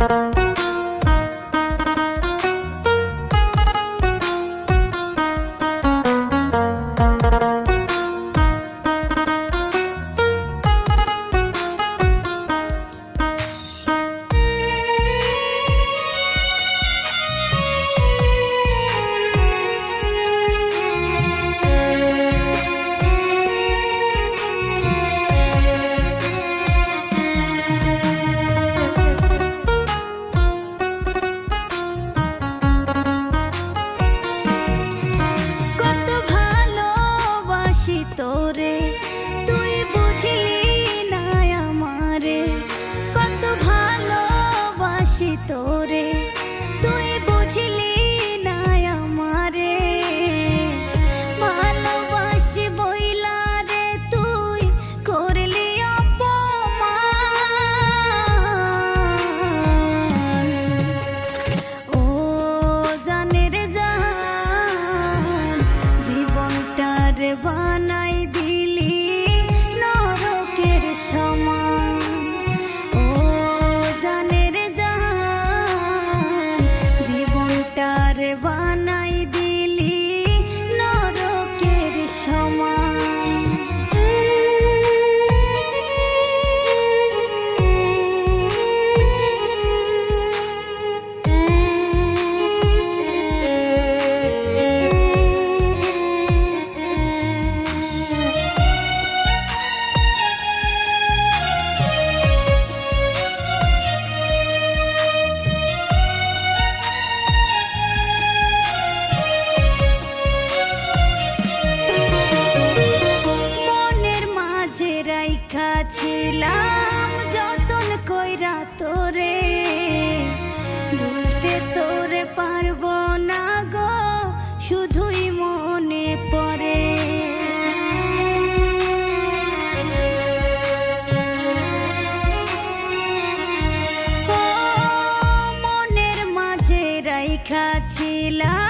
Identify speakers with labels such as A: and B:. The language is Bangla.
A: Música ভালোবাসি তোরে, তুই বুঝলি না আমারে। ভালোবাসি বইলা রে, তুই করলি অপমান। ও জানের জান, জীবনটার বানাই দিলি নরকের সমান। রাইখা ছিলাম যতন কইরা তোরে। ভুলতে তোরে পারব না গো, শুধুই মনে পড়ে। মনের মাঝে রাইখা ছিলাম